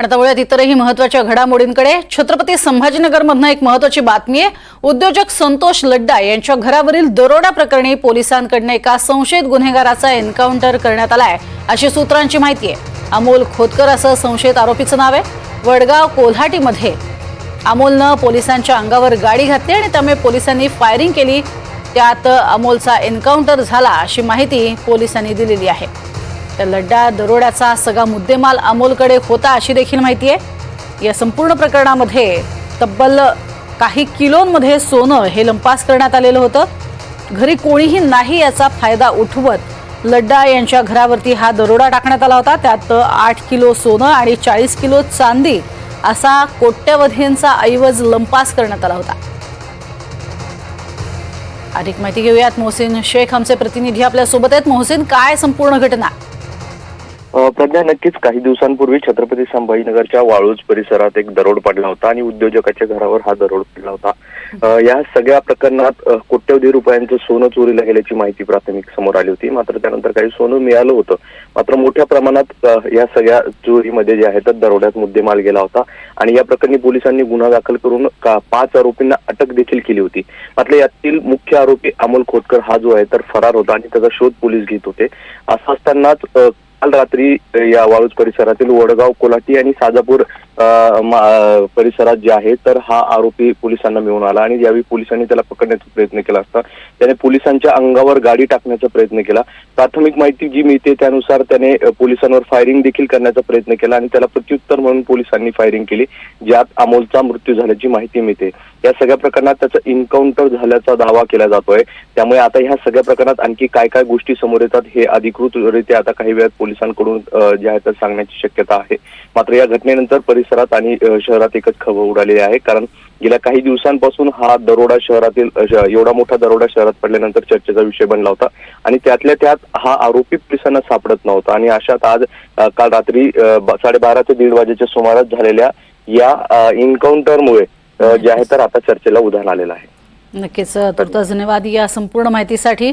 आणि आता वळूयात इतरही महत्त्वाच्या घडामोडींकडे. छत्रपती संभाजीनगरमधनं एक महत्वाची बातमी आहे. उद्योजक संतोष लड्डा यांच्या घरावरील दरोडा प्रकरणी पोलिसांकडनं एका संशयित गुन्हेगाराचा एन्काउंटर करण्यात आलाय अशी सूत्रांची माहिती आहे. अमोल खोतकर असं संशयित आरोपीचं नाव आहे. वडगाव कोल्हाटीमध्ये अमोलनं पोलिसांच्या अंगावर गाडी घातली आणि त्यामुळे पोलिसांनी फायरिंग केली. त्यात अमोलचा एन्काउंटर झाला अशी माहिती पोलिसांनी दिलेली आहे. त्या लड्डा दरोड्याचा सगळा मुद्देमाल अमोलकडे होता अशी देखील माहिती आहे. या संपूर्ण प्रकरणामध्ये तब्बल काही किलोंमध्ये सोनं हे लंपास करण्यात आलेलं होतं. घरी कोणीही नाही याचा फायदा उठवत लड्डा यांच्या घरावरती हा दरोडा टाकण्यात आला होता. त्यात आठ किलो सोनं आणि चाळीस किलो चांदी असा कोट्यवधींचा ऐवज लंपास करण्यात आला होता. अधिक माहिती घेऊयात. मोहसिन शेख आमचे प्रतिनिधी आपल्यासोबत आहेत. मोहसिन काय संपूर्ण घटना? प्रज्ञा नक्कीच काही दिवसांपूर्वी छत्रपती संभाजीनगरच्या वाळूज परिसरात एक दरोड पडला होता आणि उद्योजकाच्या घरावर हा दरोड पडला होता. या सगळ्या प्रकरणात कोट्यवधी रुपयांचं सोनं चोरीला गेल्याची माहिती प्राथमिक समोर आली होती. मात्र त्यानंतर काही सोनं मिळालं होतं. मात्र मोठ्या प्रमाणात या सगळ्या चोरीमध्ये जे आहे तर दरोड्यात मुद्देमाल गेला होता आणि या प्रकरणी पोलिसांनी गुन्हा दाखल करून पाच आरोपींना अटक देखील केली होती. मात्र यातील मुख्य आरोपी अमोल खोतकर हा जो आहे तर फरार होता आणि त्याचा शोध पोलीस घेत होते. असं असतानाच काल रात्री या वाळूज परिसरातील वडगाव कोल्हाटी आणि साजापूर परिसरात जे आहे तर हा आरोपी पोलिसांना मिळून आला आणि यावेळी पोलिसांनी त्याला पकडण्याचा प्रयत्न केला असता. त्याने पोलिसांच्या अंगावर गाडी टाकण्याचा प्रयत्न केला. प्राथमिक माहिती जी मिळते त्यानुसार त्याने पोलिसांवर फायरिंग देखील करण्याचा प्रयत्न केला आणि त्याला प्रत्युत्तर म्हणून पोलिसांनी फायरिंग केली ज्यात अमोलचा मृत्यू झाल्याची माहिती मिळते. या सगळ्या प्रकरणात त्याचा इन्काउंटर झाल्याचा दावा केला जातोय. त्यामुळे आता ह्या सगळ्या प्रकरणात आणखी काय काय गोष्टी समोर येतात हे अधिकृतरित्या आता काही वेळात पोलिसांकडून जे आहे तर सांगण्याची शक्यता आहे. मात्र या घटनेनंतर परिसरात आणि शहरात एकच खबर उडालेली आहे. कारण गेल्या काही दिवसांपासून हा दरोडा शहरातील एवढा मोठा दरोडा शहरात पडल्यानंतर चर्चेचा विषय बनला होता. आणि त्यातल्या त्यात हा आरोपी पोलिसांना सापडत नव्हता. आणि अशात आज काल रात्री साडेबारा ते दीड वाजेच्या सुमारास झालेल्या या इन्काउंटरमुळे जे आहे तर आता चर्चेला उधाण आलेलं आहे. नक्कीच तुर्तास धन्यवाद या संपूर्ण माहितीसाठी.